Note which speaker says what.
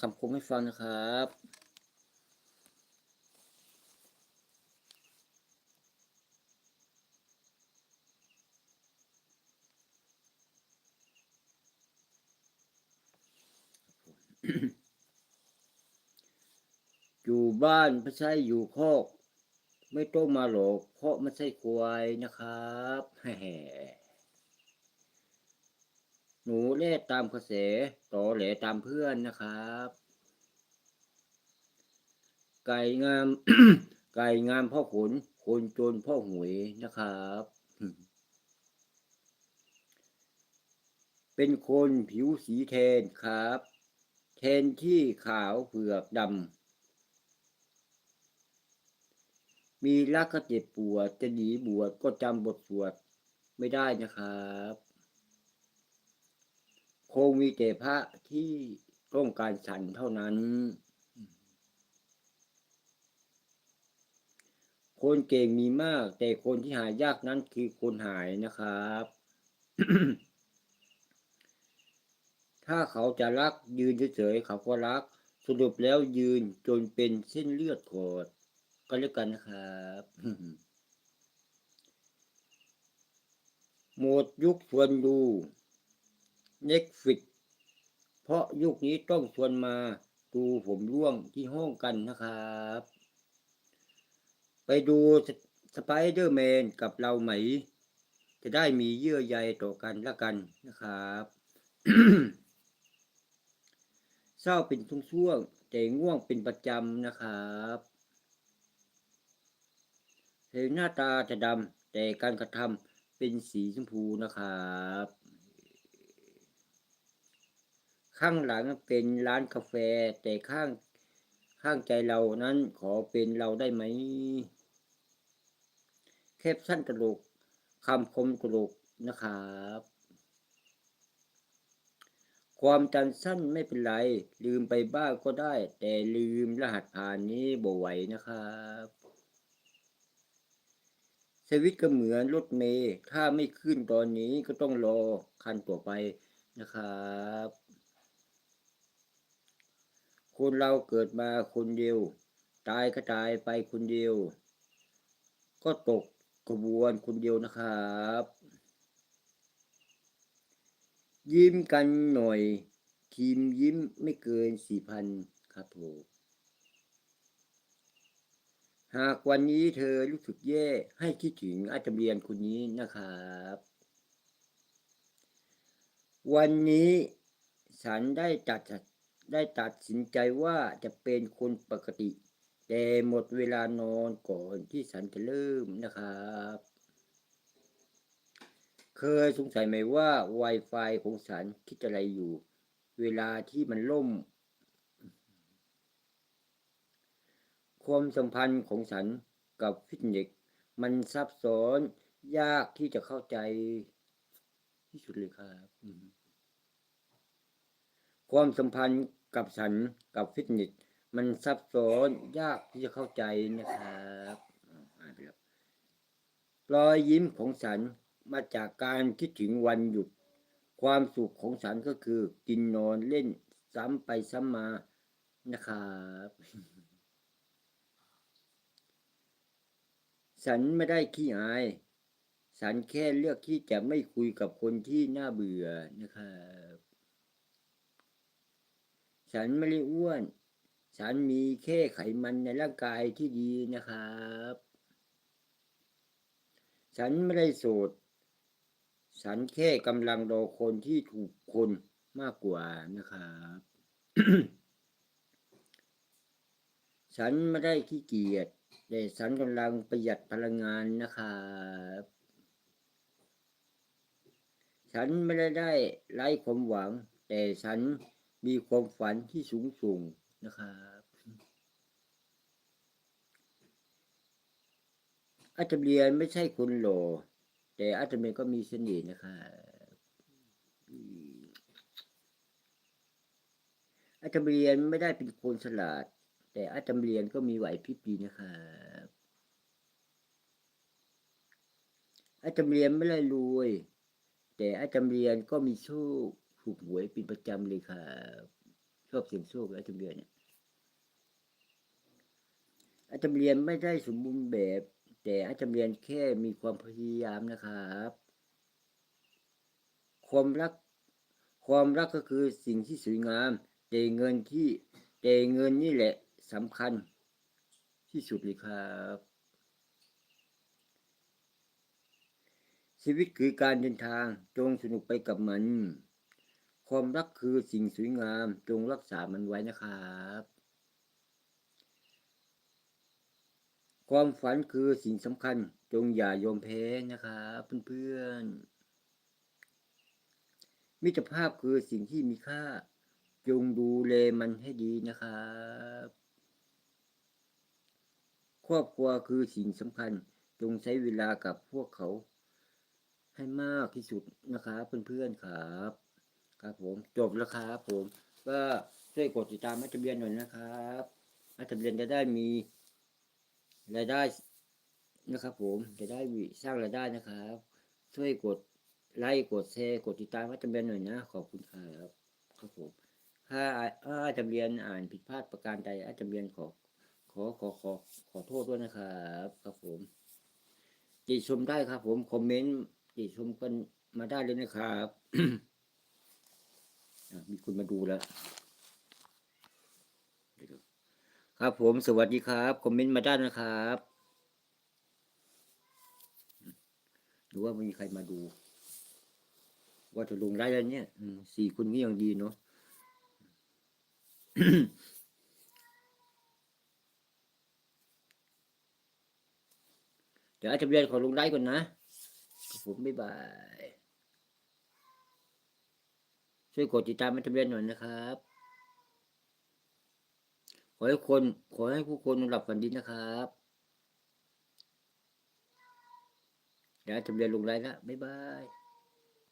Speaker 1: คำคมให้ฟังนะครับ อยู่บ้านไม่ใช่อยู่คอก ไม่ต้องมาหลอกเพราะไม่ใช่ควายนะครับแฮ่ หนูเล่ตามกระแสต่อแหลตามเพื่อนนะครับ ไก่งาม ไก่งามพ่อขนคนจนพ่อหวยนะครับ เป็นคนผิวสีแทนครับ แทนที่ขาวเผือกดำมีรักก็เจ็บปวดจะหนีบวชก็จำบทสวดไม่ได้นะครับ คงมีแต่พระที่ต้องการฉันเท่านั้น คนเก่งมีมาก แต่คนที่หายากนั้นคือคนหายนะครับ ถ้าเขาจะรักยืนเฉยๆเขาก็รัก สรุปแล้วยืนจนเป็นเส้นเลือดขอดก็แล้วกันนะครับหมดยุคชวนดู Netflix เพราะยุคนี้ต้องชวนมาดูผมร่วงที่ห้องกันนะครับ ไปดูสไปเดอร์แมนกับเราไหม จะได้มีเยื่อใยต่อกันละกันนะครับเศร้าเป็นช่วงๆแต่ง่วงเป็นประจำนะครับเห็นหน้าตาจะดำแต่การกระทำเป็นสีชมพูนะครับ ข้างหลังเป็นร้านกาแฟ แต่ข้างข้างใจเรานั้นขอเป็นเราได้ไหมแคปชั่นตลกคำคมตลกนะครับ ความจำสั้นไม่เป็นไร ลืมไปบ้างก็ได้ แต่ลืมรหัสผ่านนี้บ่ไหวนะครับสวิตก็เหมือนรถเมย์ถ้าไม่ขึ้นตอนนี้ก็ต้องรอคันต่อไปนะครับ คนเราเกิดมาคนเดียว ตายก็ตายไปคนเดียว ก็ตกกระบวนคนเดียวนะครับ ยิ้มกันหน่อยทีมยิ้มไม่เกินสี่พันครับผมหากวันนี้เธอรู้สึกแย่ให้คิดถึงอาจารย์เรียนคนนี้นะครับ วันนี้ฉันได้ตัด ได้ตัดสินใจว่าจะเป็นคนปกติ แต่หมดเวลานอนก่อนที่ฉันจะเริ่มนะครับ เคยสงสัยไหมว่า Wi-Fi ของฉันคิดอะไรอยู่ เวลาที่มันล่ม ความสัมพันธ์ของฉันกับฟิตเนสมันซับซ้อนยากที่จะเข้าใจที่สุดเลยครับ ความสัมพันธ์กับฉันกับฟิตเนสมันซับซ้อนยากที่จะเข้าใจนะครับรอยยิ้มของฉันมาจากการคิดถึงวันหยุด ความสุขของฉันก็คือ กินนอนเล่นซ้ำไปซ้ำมานะครับฉันไม่ได้ขี้อาย ฉันแค่เลือกที่จะไม่คุยกับคนที่น่าเบื่อนะครับ ฉันไม่ได้อ้วน ฉันมีแค่ไขมันในร่างกายที่ดีนะครับ ฉันไม่ได้โสด ฉันแค่กำลังรอคนที่ถูกคนมากกว่านะครับ ฉันไม่ได้ขี้เกียจแต่ฉันกำลังประหยัดพลังงานนะครับฉันไม่ได้ได้ไร้ความหวัง แต่ฉัน มีความฝันที่สูงส่งนะครับ อาจารย์เรียนไม่ใช่คนหล่อแต่อาจารย์เรียนก็มีเสน่ห์นะครับอืมอาจารย์เรียนไม่ได้เป็นคนฉลาด แต่อาจารย์เรียนก็มีไหวพริบดีนะครับอาจารย์เรียนไม่ได้รวย แต่อาจารย์เรียนก็มีโชค ถูกหวยเป็นประจำเลยครับโชอบเสียงโชคอาจารย์เบียร์เนี่ยอาจารย์เบียร์ไม่ได้สมบูรณ์แบบ แต่อาจารย์เบียร์แค่มีความพยายามนะครับ ความรัก ความรักก็คือสิ่งที่สวยงามแต่เงินที่แต่เงินนี่แหละสำคัญ ที่สุดเลยครับชีวิตคือการเดินทางจงสนุกไปกับมัน ความรักคือสิ่งสวยงาม จงรักษามันไว้นะครับ ความฝันคือสิ่งสำคัญ จงอย่ายอมแพ้นะครับเพื่อนๆมิตรภาพคือสิ่งที่มีค่า จงดูแลมันให้ดีนะครับครอบครัวคือสิ่งสำคัญ จงใช้เวลากับพวกเขาให้มากที่สุดนะครับเพื่อนๆครับ ครับผมจบแล้วครับผมก็ช่วยกดติดตามอาจารย์เบียนหน่อยนะครับอาจารย์เบียนจะได้มีรายได้นะครับผมจะได้มีสร้างรายได้นะครับ ช่วยกดไลค์กดแชร์กดติดตามอาจารย์เบียนหน่อยนะ ขอบคุณครับครับผมถ้าถ้าอาจารย์เบียนอ่านผิดพลาดประการใดอาจารย์เบียนขอขอขอขอขอโทษด้วยนะครับครับผมติชมได้ครับผมคอมเมนต์ติชมกันมาได้เลยนะครับ มีคนมาดูแล้ว ครับผมสวัสดีครับ คอมเมนต์มาได้นะครับหรือว่ามีใครมาดู ว่าจะลงได้แล้วเนี่ยสี่คนนี้ยังดีเนาะเดี๋ยวอาจารย์เรียนขอลงได้ก่อนนะผมบ๊ายบาย ช่วยกดติดตามมาจารย์เรียนหน่อยนะครับ ขอให้คนขอให้ผู้คนหลับฝันดีนะครับเดี๋ยวอาจาเรียนลงไลน์แล้วบ๊ายบาย